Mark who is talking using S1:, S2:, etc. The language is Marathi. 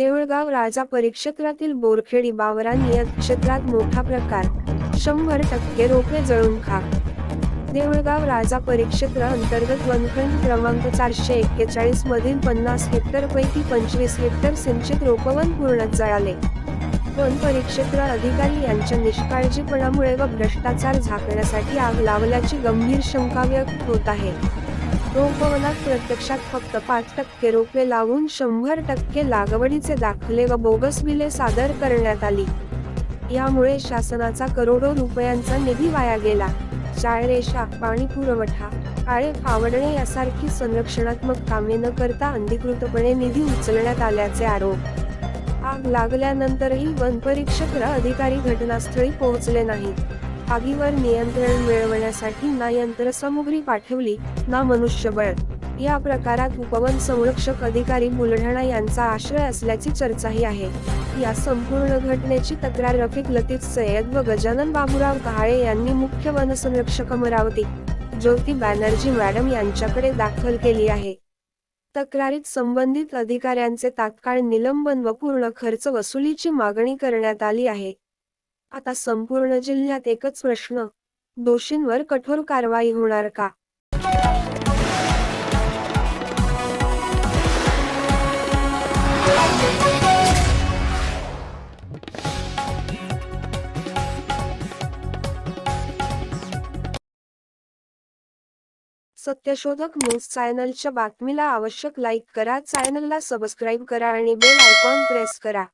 S1: देऊळगाव राजा परिक्षेत्रातील बोरखेडी बावरांनी या क्षेत्रात मोठा प्रकार. शंभर टक्के रोपे जळून खा. देऊळगाव राजा परिक्षेत्र अंतर्गत वनखंड क्रमांक चारशे एक्केचाळीस मधील पन्नास हेक्टर पैकी पंचवीस हेक्टर सिंचित रोपवन पूर्ण जळाले. वन परिक्षेत्र अधिकारी यांच्या निष्काळजीपणामुळे व भ्रष्टाचार झाकण्यासाठी आग लावल्याची गंभीर शंका व्यक्त होत आहे. रोपवनात प्रत्यक्षात फक्त पाच टक्के रोपे लावून शंभर टक्के लागवडीचे दाखले व बोगस बिले सादर करण्यात आली. यामुळे शासनाचा करोडो रुपयांचा निधी वाया गेला. शाळरेषा पाणी पुरवठा काळे फावडणे यासारखी संरक्षणात्मक कामे न करता अधिकृतपणे निधी उचलण्यात आल्याचे आरोप. आग लागल्यानंतरही वनपरीक्षक अधिकारी घटनास्थळी पोहोचले नाहीत. आगीवर नियंत्रण मिळवण्यासाठी ना यंत्रसामुग्री पाठवली ना मनुष्यबळ. या प्रकारात उपवन संरक्षक अधिकारी बुलढाणा यांचा आश्रय असल्याची चर्चाही आहे. या संपूर्ण घटनेची तक्रार रफिक लतीफ सय्यद व गजानन बाबूराव कहाळे यांनी मुख्य वनसंरक्षक अमरावती ज्योती बॅनर्जी मॅडम यांच्याकडे दाखल केली आहे. तक्रारीत संबंधित अधिकाऱ्यांचे तात्काळ निलंबन व पूर्ण खर्च वसुलीची मागणी करण्यात आली आहे. आता संपूर्ण जिल्ह्यात एकच प्रश्न. दोषींवर कठोर कारवाई होणार का? सत्यशोधक न्यूज चॅनलच्या बातमीला आवश्यक लाईक करा चॅनलला सबस्क्राईब करा आणि बेल आयकॉन प्रेस करा.